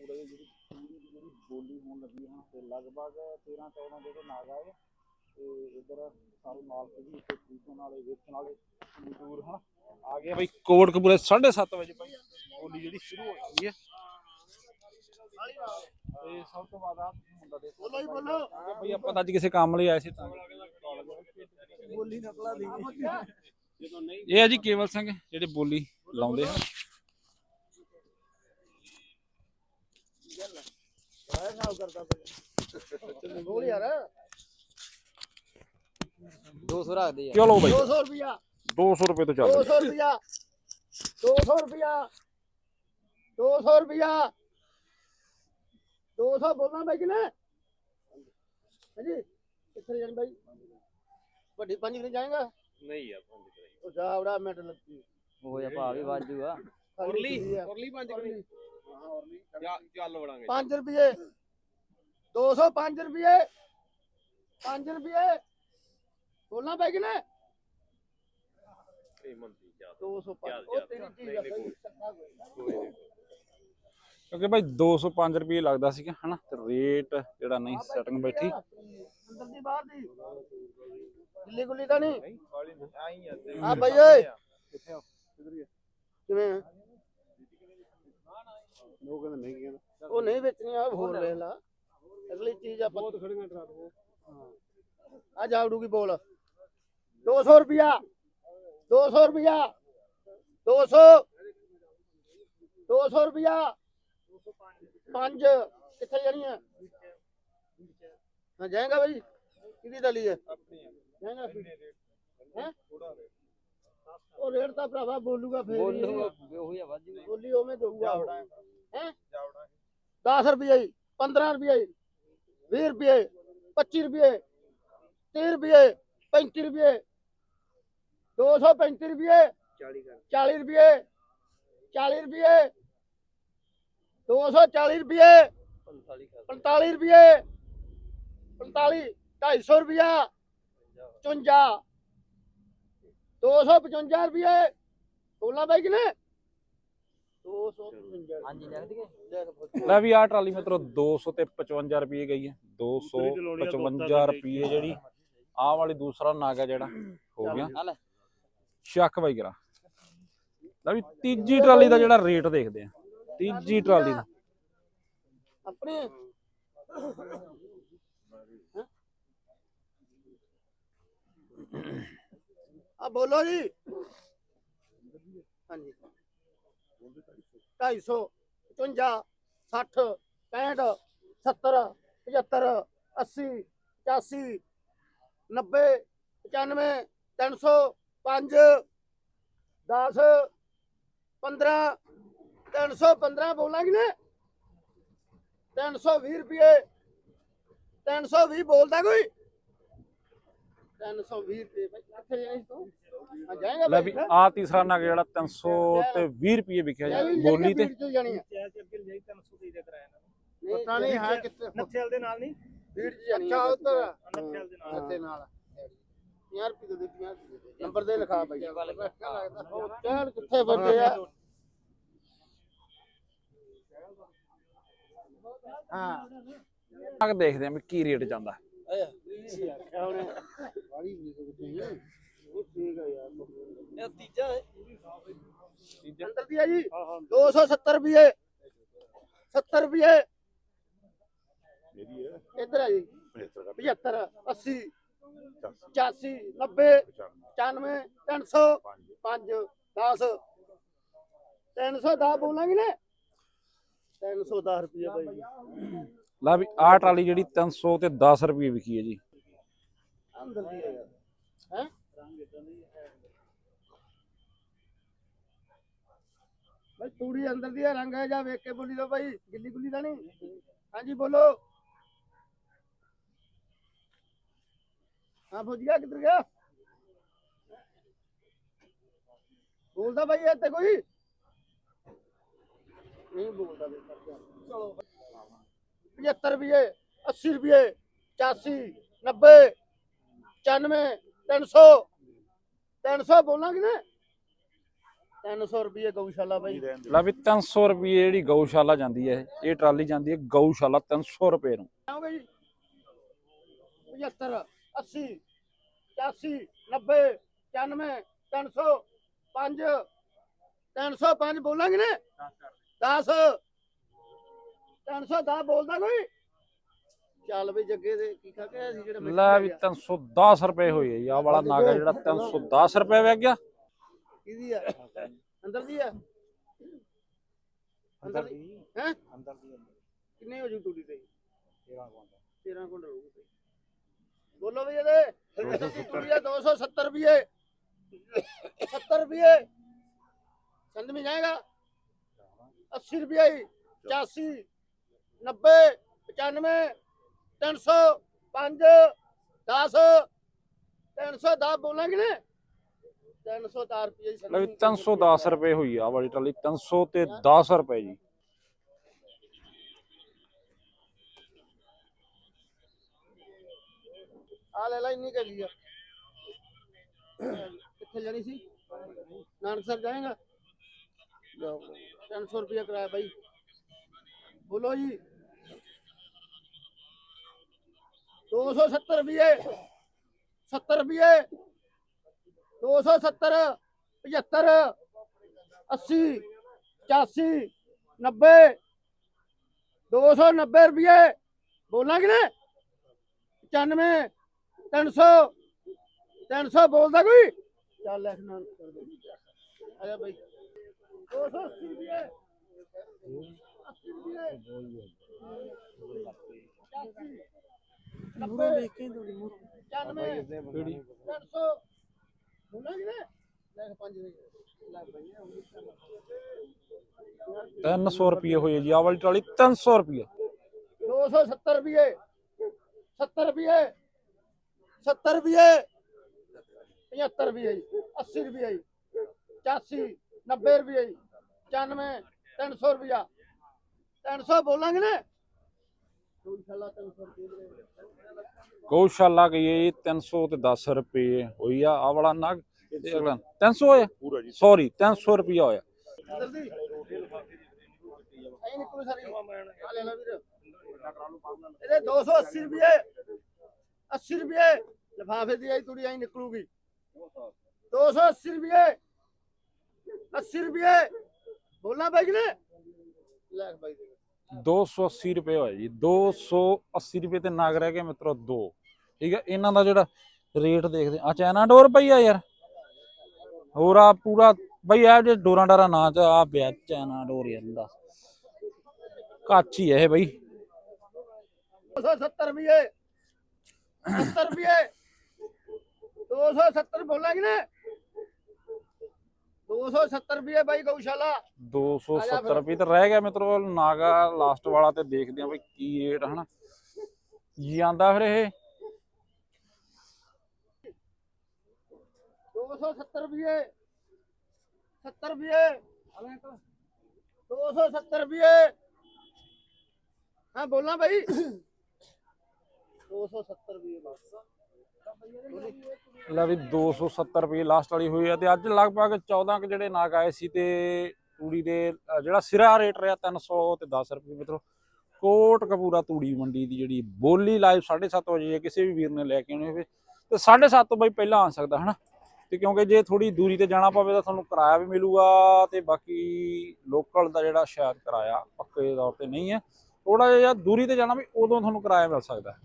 ਹੈ ਜਿਹੜੀ ਪੂਰੀ ਦੀ ਜਿਹੜੀ ਬੋਲੀ ਹੋਣ ਲੱਗੀ ਹੈ ਤੇ ਲਗਭਗ 13 14 ਜਿਹੜੇ ਨਾਗ ਆਏ ਤੇ ਇਧਰ ਸਾਰੇ ਮਾਲਕ ਵੀ ਤੇ ਖਰੀਦਣ ਵਾਲੇ ਵੇਚਣ ਵਾਲੇ ਮਜ਼ਦੂਰ ਹਨ। ਆ ਗਏ ਬਈ ਕੋਟਕਪੂਰੇ 7:30 ਵਜੇ ਬਈ ਬੋਲੀ ਜਿਹੜੀ ਸ਼ੁਰੂ ਹੋ ਗਈ ਹੈ। ਤੇ ਸਭ ਤੋਂ ਆ ਮੁੰਡਾ ਦੇ ਬੋਲੋ ਬੋਲੋ। ਬਈ ਆਪਾਂ ਤਾਂ ਅੱਜ ਕਿਸੇ ਕੰਮ ਲਈ ਆਏ ਸੀ ਤਾਂ। ਬੋਲੀ ਨਕਲਾ ਦੀ। ਇਹ ਹੈ ਜੀ ਕੇਵਲ ਸਿੰਘ ਜਿਹੜੇ ਬੋਲੀ ਲਾਉਂਦੇ ਹਨ ਬੋਲ ਯਾਰ 200 ਰੱਖਦੇ ਆ ਚਲੋ ਬਈ 200 ਰੁਪਿਆ 200 ਰੁਪਏ ਤੋਂ ਚੱਲ 200 ਰੁਪਿਆ 200 ਰੁਪਿਆ 200 ਰੁਪਿਆ 200 ਬੋਲਣਾ ਬਾਈ ਕਿਨੇ ਹਾਂਜੀ ਕਿੱਥੇ ਜਾਣ ਬਾਈ ਵੱਡੀ ਪੰਜ ਕਿਨੇ ਜਾਏਗਾ ਨਹੀਂ ਯਾਰ ਪੰਜ ਕਰਾਈ ਉਹ ਜਾ ਬੜਾ ਮਿੰਟ ਲੱਗੀ ਉਹ ਭਾਅ ਵੀ ਵਾਜੂਗਾ ਉਰਲੀ ਉਰਲੀ ਪੰਜ ਕਰਾਈ ਚੱਲ ਵੜਾਂਗੇ 5 ਰੁਪਏ। 205 ਰੁਪਏ। 5 ਰੁਪਏ। ਬੋਲਣਾ ਬਾਈ ਕਿਨੇ ਇਹ ਮੰਦੀ ਜਾ 205 ਚੱਲ, ਉਹ ਚੱਲ। ਤੇਰੀ ਚੀਜ਼ ਨਹੀਂ, ਆ ਨਹੀਂ, ਬਾਈ ਕਿਉਂਕਿ ਭਾਈ 205 ਰੁਪਏ ਲੱਗਦਾ ਸੀਗਾ ਹਨਾ? ਤੇ ਰੇਟ ਜਿਹੜਾ ਨਹੀਂ ਸੈਟਿੰਗ ਬੈਠੀ। ਅੰਦਰ ਦੀ ਬਾਹਰ ਦੀ। ਗਿੱਲੀ ਗੁੱਲੀ ਤਾਂ ਨਹੀਂ। ਆਈ ਆ ਬਾਈ ਓਏ। ਕਿੱਥੇ ਹੋ ਕਿਵੇਂ? ਆ? ਉਹ ਕਹਿੰਦਾ ਨਹੀਂ ਕਹਿੰਦਾ ਉਹ ਨਹੀਂ ਵੇਚਣੀ ਆ ਹੋਰ ਵੇਖ ਲਾ ਅਗਲੀ ਚੀਜ਼ ਆਪਾਂ ਬਹੁਤ ਖੜੀਆਂ ਟਰਾ ਦੋ ਆ ਜਾਵੜੂਗੀ ਬੋਲ। 200 ਰੁਪਿਆ 200 ਰੁਪਿਆ 200 200 ਰੁਪਿਆ 5 ਕਿੱਥੇ ਜਾਣੀ ਹਾਂ ਜਾਏਗਾ ਬਈ। ਕਿਹਦੀ ਡਲੀ ਹੈ? ਜਾਏਗਾ ਹੈ? ਉਹ ਰੇਟ ਤਾਂ ਭਰਾਵਾ ਬੋਲੂਗਾ ਫੇਰ ਹੀ। ਬੋਲੂ ਉਹੀ ਆ ਵਾਜੂਗਾ ਬੋਲੀ ਉਵੇਂ ਦਊਗਾ। ਹੈ? 10 ਰੁਪਏ 15 ਰੁਪਏ 20 ਰੁਪਏ 25 ਰੁਪਏ 30 ਰੁਪਏ 35 ਰੁਪਏ 235 ਰੁਪਏ 40 ਰੁਪਏ 40 ਰੁਪਏ 240 ਰੁਪਏ 45 ਰੁਪਏ 45 250 ਰੁਪਿਆ 55 255 ਰੁਪਏ ਬੋਲਣਾ ਬਾਈ ਕਿਨੇ? 255 ਹਾਂਜੀ ਲਿਖ ਦਈਏ? ਦੇਖ ਪੁੱਤ। ਲੈ ਵੀ ਆ ਟਰਾਲੀ ਮਿੱਤਰੋ 200 ਤੇ 55 ਰੁਪਏ ਗਈ ਹੈ। 255 ਰੁਪਏ ਜਿਹੜੀ ਆਹ ਵਾਲੀ ਦੂਸਰਾ ਨਾਗਾ ਜਿਹੜਾ ਹੋ ਗਿਆ। ਸ਼ੱਕ ਬਾਈ ਕਰਾ। ਲੈ ਵੀ ਤੀਜੀ ਟਰਾਲੀ ਦਾ ਜਿਹੜਾ ਰੇਟ ਦੇਖਦੇ ਆ ਤੀਜੀ ਟਰਾਲੀ ਦਾ। ਆਪਣੇ? ਆ ਬੋਲੋ ਜੀ। 250 55 60 65 70 75 80 85 90 95 300 5 10 15 315 ਬੋਲਾਂਗੇ ਨੇ 320 ਰੁਪਏ। 320 ਬੋਲਦਾ ਕੋਈ? 320 ਰੁਪਏ ਭਾਈ ਕਿੱਥੇ ਜਾਈਂ ਤੂੰ? ਆ ਜਾਏਗਾ ਲੈ ਵੀ ਆ ਤੀਸਰਾ ਨਗ ਜਿਹੜਾ 300 ਤੇ 20 ਰੁਪਏ ਵਿਕਿਆ ਜੀ ਬੋਲੀ ਤੇ। ਆ ਪਤਾ ਨਹੀਂ ਹੈ ਕਿੱਥੇ ਨੱਥੇਲ ਦੇ ਨਾਲ ਨਹੀਂ? ਭੀੜ ਚ ਜਾਣੀ ਆ ਨੱਥੇਲ ਦੇ ਨਾਲ। ਨੱਥੇ ਨਾਲ। 50 ਰੁਪਏ ਦੇ 50 ਰੁਪਏ ਨੰਬਰ ਦੇ ਲਿਖਾ ਬਾਈ ਉਹ ਕਹਿਣ ਕਿੱਥੇ ਬੰਦੇ ਆ? ਹਾਂ। ਨਗ ਦੇਖਦੇ ਆ ਵੀ ਕੀ ਰੇਟ ਜਾਂਦਾ। ਉਹਨੇ? ਵਾਲੀ ਵੀ ਕਿੱਥੇ ਹੈ। ਉਹ ਠੀਕ ਹੈ ਯਾਰ। ਇਹ ਤੀਜਾ ਹੈ। ਅੰਦਰ ਦੀ ਆ ਜੀ। 270 ਰੁਪਏ। 70 ਰੁਪਏ। ਇੱਧਰ ਆ ਜੀ। 75 80 85 90 95 300 5 10 310 ਬੋਲਾਂਗੇ ਨੇ। 310 ਰੁਪਏ ਬਾਈ। ਜੀ ਲੈ ਵੀ ਆ ਟਰਾਲੀ ਜਿਹੜੀ 300 ਤੇ 10 ਰੁਪਏ ਵਿਕੀ ਹੈ ਜੀ। ਅੰਦਰ ਦੀ ਹੈ ਹੈ? ਬਾਈ, ਤੂੜੀ ਅੰਦਰ ਦੀ ਰੰਗ ਹੈ ਜਾਂ ਵੇਖ ਕੇ ਬੋਲੀ ਲਓ ਬਾਈ, ਗਿੱਲੀ ਗੁੱਲੀ ਤਾਂ ਨਹੀਂ? ਹਾਂਜੀ, ਬੋਲੋ। ਹਾਂ, ਫੌਜ ਕਿੱਧਰ ਗਿਆ? ਬੋਲਦਾ ਭਾਈ ਇੱਥੇ ਕੋਈ? ਨਹੀਂ ਬੋਲਦਾ ਬਈ ਚਲੋ 75 ਰੁਪਏ 80 ਰੁਪਏ 85 90 95 300 300 ਬੋਲਾਂਗੇ ਨਾ 300 ਰੁਪਏ ਗਊਸ਼ਾਲਾ ਬਾਈ। ਲੈ ਵੀ 300 ਰੁਪਏ ਜਿਹੜੀ ਗਊਸ਼ਾਲਾ ਜਾਂਦੀ ਹੈ ਇਹ ਟਰਾਲੀ ਜਾਂਦੀ ਹੈ ਗਊਸ਼ਾਲਾ 300 ਰੁਪਏ ਨੂੰ। ਆਓਗੇ ਜੀ 75 80 85 90 95 300 5 305 ਬੋਲਾਂਗੇ ਨੇ 10 310 ਬੋਲਦਾ ਕੋਈ? ਚੱਲ ਵੀ ਦੇ ਕੀ ਖਾ ਕੇ ਲੈ ਵੀ 310 ਰੁਪਏ ਹੋਈ ਹੈ ਆ ਵਾਲਾ ਨਾਗਾ ਜਿਹੜਾ 310 ਰੁਪਏ ਵਗ ਗਿਆ। ਕਿਹਦੀ ਆ? ਅੰਦਰ ਦੀ ਆ? ਅੰਦਰ ਦੀ? ਹੈ? ਅੰਦਰ ਦੀ ਕਿੰਨੇ ਹੋ ਜੂ ਟੂਟੀ ਤੇ? 13 ਕੁੰਡ 13 ਕੁੰਡ ਰਹੂ ਤੇ। ਬੋਲੋ ਵੀ ਇਹਦੇ। ਟੂਟੀ ਦਾ 270 ਰੁਪਏ। 70 ਰੁਪਏ। ਸੰਦ ਮੇ ਜਾਏਗਾ? 80 ਰੁਪਏ 85 90 95 300 5 10 310 ਬੋਲਾਂਗੇ ਨੇ। 310 ਰੁਪਏ ਜੀ ਹੋਈ ਆ ਵਾਲੀ ਟਰਾਲੀ 300 ਰੁਪਏ ਜੀ। ਆ ਲੈ ਲੈ ਇੰਨੀ ਕਰੀ ਆ। ਕਿੱਥੇ ਜਾਣੀ ਸੀ? ਨਾਨਕਸਰ ਜਾਏਗਾ? ਲਓ, 300 ਰੁਪਏ ਕਿਰਾਇਆ ਬਾਈ। ਬੋਲੋ ਜੀ। 270 ਰੁਪਏ। 70 ਰੁਪਏ। 270 75 80 85 90 290 ਰੁਪਏ। ਬੋਲਾਂਗੇ ਨਾ 95 300 300 ਬੋਲਦਾ ਕੋਈ? ਚੱਲ ਲਿਖ ਨਾ ਕਰ ਦੇ ਆ ਜਾ ਬਈ। 280 ਰੁਪਏ। 80 ਰੁਪਏ। 90 ਵੇਖ ਕੇ ਥੋੜੀ ਮੂਰ 95 300 ਬੋਲਾਂਗੇ ਨਾ ਲਿਖ ਪੰਜ ਦੇ। ਲੱਗ ਬਈ 300 ਰੁਪਏ ਆ ਜੀ ਆਹ ਵਾਲੀ ਟਰਾਲੀ 300 ਰੁਪਏ। 270 ਰੁਪਏ। 70 ਰੁਪਏ। 70 ਰੁਪਏ। 75 ਰੁਪਏ 80 ਰੁਪਏ 85 90 ਰੁਪਏ 95 300 ਰੁਪਿਆ 300 ਬੋਲਾਂਗੇ ਨਾ ਇਨਸ਼ਾਅੱਲਾ 300 ਰੁਪਏ ਗਊਸ਼ਾਲਾ ਹੈ ਜੀ? 300 ਤੇ 10 ਰੁਪਏ ਹੋਈ ਆ। ਆਹ ਵਾਲਾ ਨਗ ਤੇ ਅਗਲਾ 300 ਹੋਇਆ? ਪੂਰਾ ਜੀ। ਸੌਰੀ 300 ਰੁਪਿਆ ਹੋਇਆ। ਜਲਦੀ ਐਂ ਨਿਕਲੂ ਸਾਰੀ ਆ ਲੈ ਲੈ ਵੀਰ ਇਹਦੇ 280 ਰੁਪਏ। 80 ਰੁਪਏ। ਲਿਫਾਫੇ ਦੀ ਆਈ ਤੁੜੀ ਐਂ ਨਿਕਲੂਗੀ। 280 ਰੁਪਏ। 80 ਰੁਪਏ। ਬੋਲਣਾ ਬਾਈ ਨੇ? ਲੈ ਬਾਈ ਦੇ 280 ਰੁਪਏ ਹੋਇਆ ਜੀ 280 ਰੁਪਏ ਤੇ ਨਗ ਰਹਿ ਗਏ ਮਿੱਤਰੋ, ਦੋ। ਠੀਕ ਹੈ ਇਹਨਾਂ ਦਾ ਜਿਹੜਾ ਰੇਟ ਦੇਖਦੇ, ਆ ਚਾਈਨਾ ਡੋਰ ਪਈ ਆ ਯਾਰ। ਹੋਰ ਆ ਪੂਰਾ, ਬਈ ਆ ਜੇ ਡੋਰਾਂ ਡਾਰਾ ਨਾ ਚ, ਆ ਪਿਆ ਚਾਈਨਾ ਡੋਰ ਯਾਰ ਦਾ ਕੱਚ ਹੀ ਹੈ ਇਹ ਬਈ। 270 ਰੁਪਏ। 70 ਰੁਪਏ। 270 ਬੋਲਾਂਗੇ ਨਾ। 270 ਰੁਪਏ ਬਾਈ ਗਊਸ਼ਾਲਾ। 270 ਰੁਪਏ ਤੇ ਰਹਿ ਗਿਆ ਮਿੱਤਰੋ ਨਾਗਾ ਲਾਸਟ ਵਾਲਾ ਤੇ ਦੇਖਦੇ ਆ ਬਈ ਕੀ ਰੇਟ ਹਨਾ। ਜੀ ਆਂਦਾ ਫਿਰ ਇਹ। 270 ਰੁਪਏ। 70 ਰੁਪਏ। 270 ਰੁਪਏ। ਹਾਂ ਬੋਲਾਂ ਭਾਈ 270 ਰੁਪਏ ਬਸ। ਲੈ ਵੀ 270 ਰੁਪਏ ਲਾਸਟ ਵਾਲੀ ਹੋਈ ਹੈ ਤੇ ਅੱਜ ਲਗਭਗ 14 ਕੁ ਜਿਹੜੇ ਨਾਗ ਆਏ ਸੀ ਤੇ ਤੂੜੀ ਦੇ ਜਿਹੜਾ ਸਿਰਾ ਰੇਟ ਰਿਹਾ 300 ਤੇ 10 ਰੁਪਏ ਮਿੱਤਰੋ, ਕੋਟ ਕਪੂਰਾ ਤੂੜੀ ਮੰਡੀ ਦੀ ਜਿਹੜੀ ਬੋਲੀ ਲਾਈਵ 7:30 ਵਜੇ ਜੇ ਕਿਸੇ ਵੀ ਵੀਰ ਨੇ ਲੈ ਕੇ ਆਉਣੀ ਹੋਵੇ ਤੇ 7:30 ਤੋਂ ਬਈ ਪਹਿਲਾਂ ਆ ਸਕਦਾ, ਹਨਾ? ਤੇ ਕਿਉਂਕਿ ਜੇ ਥੋੜੀ ਦੂਰੀ ਤੇ ਜਾਣਾ ਪਵੇ ਤਾਂ ਤੁਹਾਨੂੰ ਕਿਰਾਇਆ ਵੀ ਮਿਲੂਗਾ ਤੇ ਬਾਕੀ ਲੋਕਲ ਦਾ ਜਿਹੜਾ ਸ਼ਾਇਦ ਕਿਰਾਇਆ ਪੱਕੇ ਤੌਰ ਤੇ ਨਹੀਂ ਹੈ ਥੋੜਾ ਜਿਹਾ ਦੂਰੀ ਤੇ ਜਾਣਾ ਵੀ ਉਦੋਂ ਤੁਹਾਨੂੰ ਕਿਰਾਇਆ ਮਿਲ ਸਕਦਾ। ਹੈ